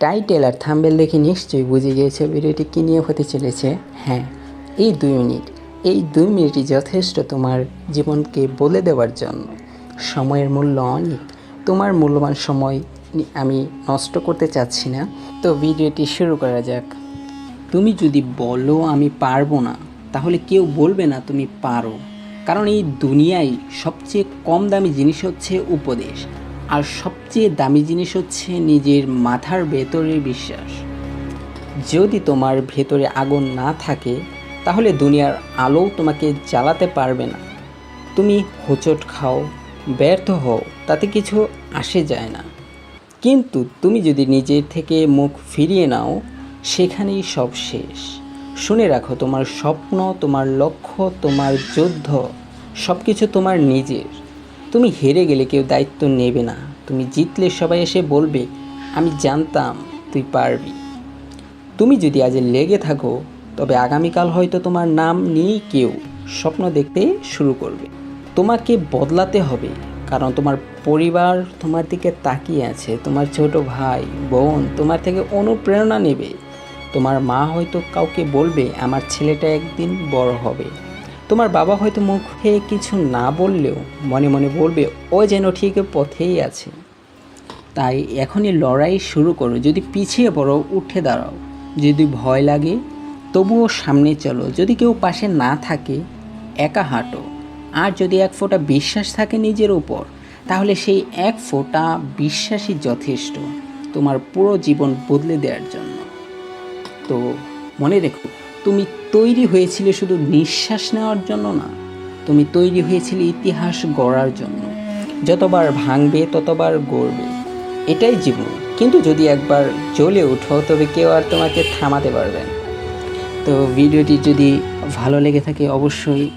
Title আর thumbnail দেখে নিশ্চয়ই বুঝে গিয়েছে ভিডিওটি কী নিয়ে হতে চলেছে। হ্যাঁ এই দুই মিনিট, এই দুই মিনিটই যথেষ্ট তোমার জীবনকে বলে দেওয়ার জন্য। সময়ের মূল্য অনেক, তোমার মূল্যবান সময় আমি নষ্ট করতে চাচ্ছি না। তো ভিডিওটি শুরু করা যাক। তুমি যদি বলো আমি পারব না, তাহলে কেউ বলবে না তুমি পারো। কারণ এই দুনিয়ায় সবচেয়ে কম দামি জিনিস হচ্ছে উপদেশ। আর সবচেয়ে দামি জিনিস হচ্ছে নিজের মাথার ভেতরের বিশ্বাস। যদি তোমার ভেতরে আগুন না থাকে, তাহলে দুনিয়ার আলোও তোমাকে জ্বালাতে পারবে না। তুমি হোঁচট খাও, ব্যর্থ হও, তাতে কিছু আসে যায় না। কিন্তু তুমি যদি নিজের থেকে মুখ ফিরিয়ে নাও, সেখানেই সব শেষ। শুনে রাখো, তোমার স্বপ্ন, তোমার লক্ষ্য, তোমার যুদ্ধ সব কিছু তোমার নিজের। তুমি হেরে গেলে কেউ দায়িত্ব নেবে না। তুমি জিতলে সবাই এসে বলবে, আমি জানতাম তুই পারবি। তুমি যদি আজ লেগে থাকো, তবে আগামীকাল হয়তো তোমার নাম নিয়েই কেউ স্বপ্ন দেখতে শুরু করবে। তোমাকে বদলাতে হবে, কারণ তোমার পরিবার তোমার দিকে তাকিয়ে আছে। তোমার ছোট ভাই, বোন তোমার থেকে অনুপ্রেরণা নেবে। তোমার মা হয়তো কাউকে বলবে, আমার ছেলেটা একদিন বড় হবে। তোমার বাবা হয়তো মুখে কিছু না বললেও মনে মনে বলবে, ও যেন ঠিক পথেই আছে। তাই এখনই লড়াই শুরু করো, যদি পিছিয়ে পড়ো, উঠে দাঁড়াও। যদি ভয় লাগে, তবুও সামনে চলো। যদি কেউ পাশে না থাকে, একা হাঁটো। আর যদি এক ফোঁটা বিশ্বাস থাকে নিজের উপর, তাহলে সেই এক ফোঁটা বিশ্বাসই যথেষ্ট তোমার পুরো জীবন বদলে দেওয়ার জন্য। তো মনে রেখো তুমি তৈরি হয়েছিলে শুধু নিঃশ্বাস নেওয়ার জন্য না, তুমি তৈরি হয়েছিলে ইতিহাস গড়ার জন্য। যতবার ভাঙবে, ততবার গড়বে। এটাই জীবন। কিন্তু যদি একবার জ্বলে ওঠো, তবে কেউ আর তোমাকে থামাতে পারবে না। তো ভিডিওটি যদি ভালো লেগে থাকে, অবশ্যই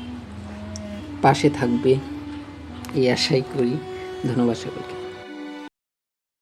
পাশে থাকবে। এই আশাই করি। ধন্যবাদ সকলকে।